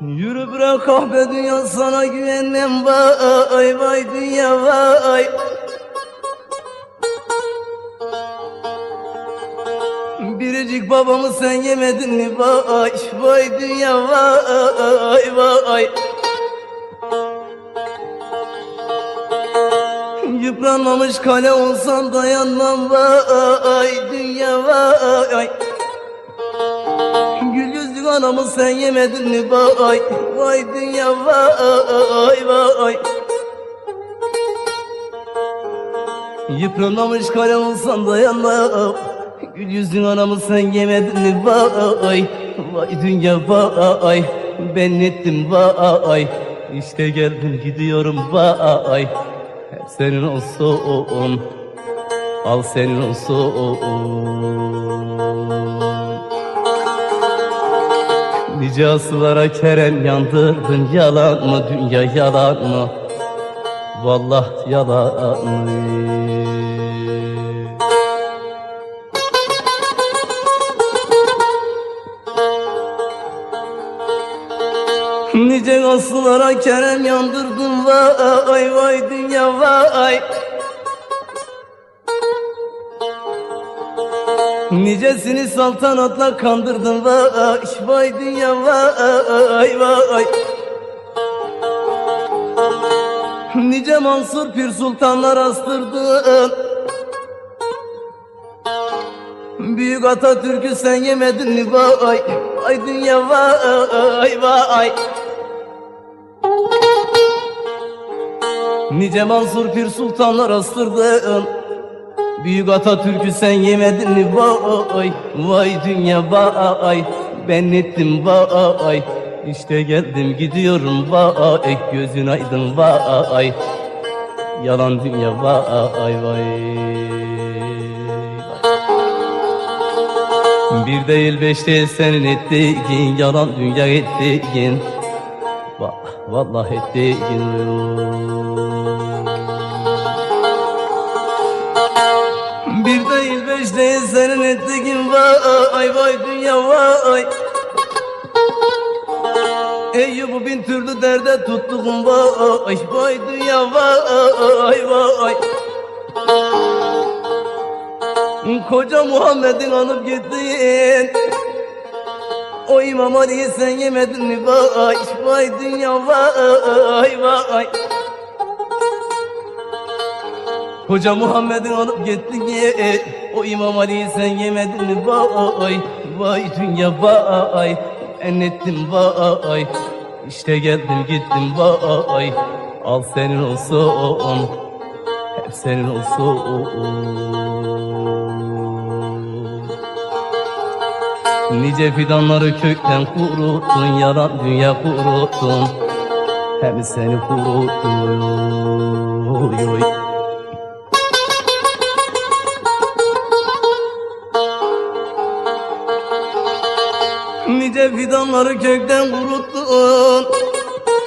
Yürü bırak kahve dünya sana güvenmem vay vay dünya vay Biricik babamı sen yemedin mi? Vay vay dünya vay vay. Yıpranmamış kale olsan dayanmam vay dünya vay. Gül yüzlü anamı sen yemedin mi? Vay Vay dünya vay vay. Yıpranmamış kale olsan dayanmam Gül yüzlü anamı sen yemedin vay. Vay dünya vay. Ben ettim vay. İşte geldim gidiyorum vay. Hep senin olsun. Al senin olsun. Nice asılara kerem yandırdın yalan mı? Dünya yalan mı? Vallah yalan mı Nice asılara kerem yandırdın vay vay dünya vay. Nicesini saltanatla kandırdın vay vay dünya vay vay. Nice Mansur Pir Sultanlar astırdın. Büyük Atatürk'ü sen yemedin vay Ay dünya vay vay Nice Mansur Pir Sultanlar astırdın. Büyük Atatürk'ü sen yemedin mi? Vay Vay dünya vay. Ben ettim vay. İşte geldim gidiyorum vay. Gözün aydın vay. Yalan dünya vay vay. Bir değil beş değil senin ettiğin Yalan dünya ettiğin. Va- Vallahi ettiğin vay vay dünya vay. Eyyub'u bin türlü derde tuttuğum vay. Vay dünya vay vay. Koca Muhammed'in alıp gittin. O İmam Ali'yi sen yemedin mi vay? Vay dünya vay vay. Hoca Muhammed'in alıp gittin O İmam Ali'yi sen yemedin vay Vay dünya vay. Ben ettim vay. İşte geldim gittim vay. Al senin olsun Hep senin olsun. Nice fidanları kökten kuruttun Yalan dünya kuruttun. Hem seni kuruttun. Oy, oy. Nice fidanları kökten kuruttun